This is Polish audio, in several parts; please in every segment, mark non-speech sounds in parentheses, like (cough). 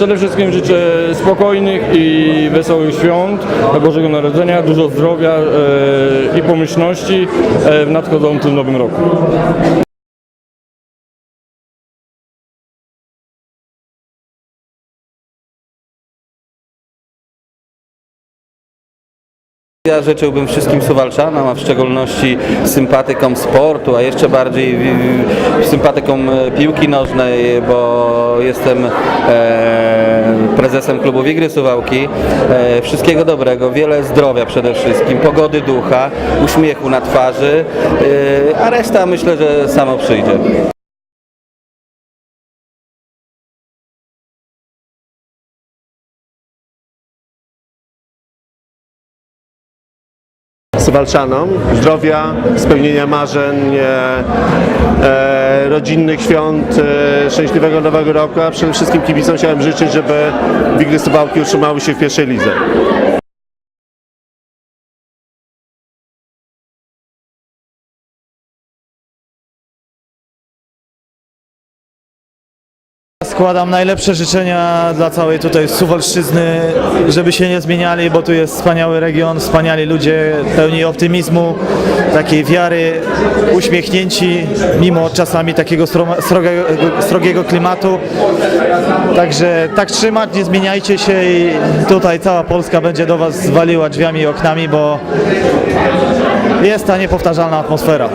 przede wszystkim życzę spokojnych i wesołych świąt Bożego Narodzenia, dużo zdrowia e, i pomyślności e, w nadchodzącym nowym roku. Ja życzyłbym wszystkim Suwalczanom, a w szczególności sympatykom sportu, a jeszcze bardziej sympatykom e, piłki nożnej, bo jestem prezesem klubu Wigry Suwałki. E, wszystkiego dobrego, wiele zdrowia przede wszystkim, pogody ducha, uśmiechu na twarzy, e, a reszta myślę, że samo przyjdzie. Suwalczanom zdrowia, spełnienia marzeń, e, e, rodzinnych świąt, e, szczęśliwego nowego roku, a przede wszystkim kibicom chciałem życzyć, żeby Wigry Suwałki utrzymały się w pierwszej lidze. Składam najlepsze życzenia dla całej tutaj Suwalszczyzny, żeby się nie zmieniali, bo tu jest wspaniały region, wspaniali ludzie, pełni optymizmu, takiej wiary, uśmiechnięci, mimo czasami takiego srogego, srogiego klimatu. Także tak trzymać, nie zmieniajcie się i tutaj cała Polska będzie do Was waliła drzwiami i oknami, bo jest ta niepowtarzalna atmosfera.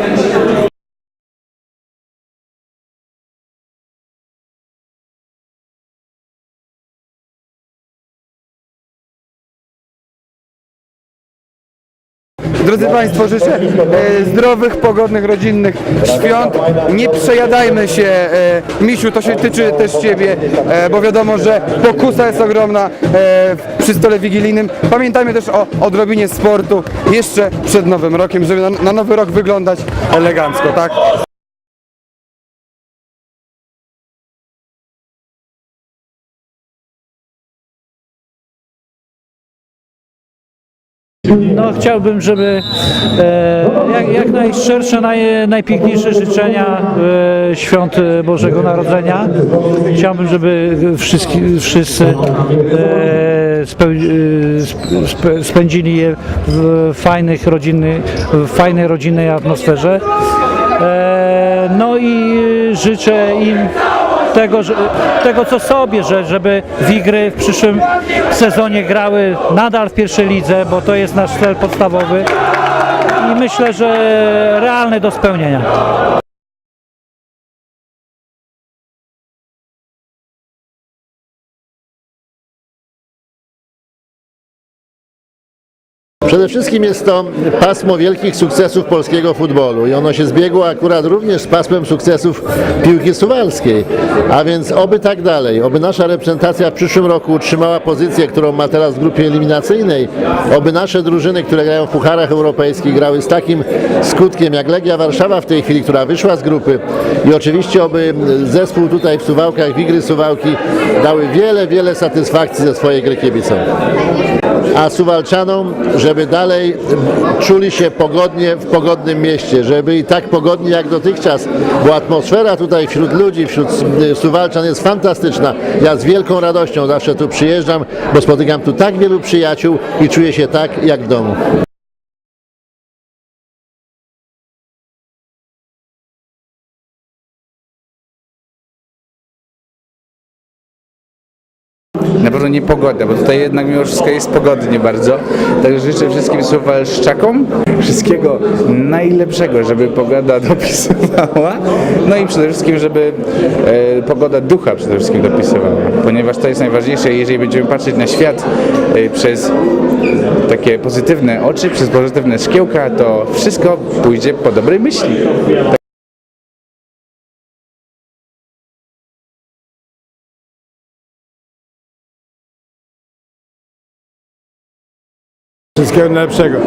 Drodzy Państwo, życzę e, zdrowych, pogodnych, rodzinnych świąt. Nie przejadajmy się, e, Misiu, to się tyczy też Ciebie, e, bo wiadomo, że pokusa jest ogromna przy stole wigilijnym. Pamiętajmy też o odrobinie sportu jeszcze przed Nowym Rokiem, żeby na Nowy Rok wyglądać elegancko, tak? No chciałbym, żeby e, jak, jak najszczersze, naj, najpiękniejsze życzenia e, świąt Bożego Narodzenia. Chciałbym, żeby wszyscy, wszyscy e, e, sp- sp- spędzili je w fajnych rodzinnych, w fajnej rodzinnej atmosferze. E, no i życzę im tego, że, tego co sobie, że, żeby Wigry w przyszłym sezonie grały nadal w pierwszej lidze, bo to jest nasz cel podstawowy i myślę, że realny do spełnienia. Przede wszystkim jest to pasmo wielkich sukcesów polskiego futbolu i ono się zbiegło akurat również z pasmem sukcesów piłki suwalskiej. A więc oby tak dalej, oby nasza reprezentacja w przyszłym roku utrzymała pozycję, którą ma teraz w grupie eliminacyjnej, oby nasze drużyny, które grają w pucharach europejskich grały z takim skutkiem jak Legia Warszawa w tej chwili, która wyszła z grupy i oczywiście oby zespół tutaj w Suwałkach, Wigry Suwałki dały wiele, wiele satysfakcji ze swojej gry kibicom a Suwalczanom, żeby dalej czuli się pogodnie w pogodnym mieście, żeby i tak pogodnie jak dotychczas, bo atmosfera tutaj wśród ludzi, wśród Suwalczan jest fantastyczna. Ja z wielką radością zawsze tu przyjeżdżam, bo spotykam tu tak wielu przyjaciół i czuję się tak jak w domu. Na pewno nie pogoda, bo tutaj jednak mimo wszystko jest pogodnie bardzo. Także życzę wszystkim suwalszczakom wszystkiego najlepszego, żeby pogoda (laughs) dopisywała. No i przede wszystkim, żeby e, pogoda ducha przede wszystkim dopisywała. Ponieważ to jest najważniejsze, jeżeli będziemy patrzeć na świat e, przez takie pozytywne oczy, przez pozytywne szkiełka, to wszystko pójdzie po dobrej myśli. Wszystkiego najlepszego.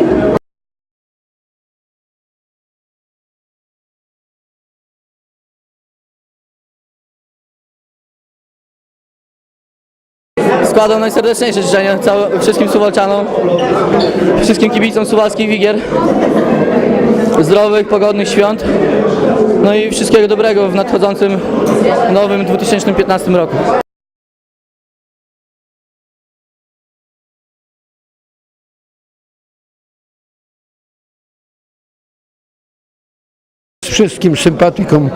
Składam najserdeczniejsze życzenia wszystkim Suwalczanom, wszystkim kibicom suwalskich Wigier. Zdrowych, pogodnych świąt. No i wszystkiego dobrego w nadchodzącym nowym 2015 roku. Wszystkim sympatykom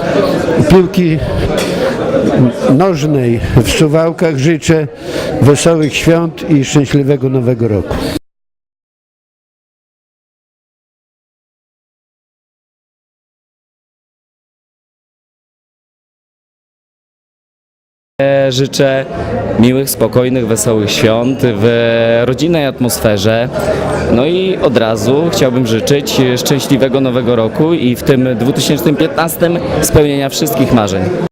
piłki nożnej w Suwałkach życzę wesołych świąt i szczęśliwego nowego roku. Życzę miłych, spokojnych, wesołych świąt w rodzinnej atmosferze. No i od razu chciałbym życzyć szczęśliwego nowego roku i w tym 2015 spełnienia wszystkich marzeń.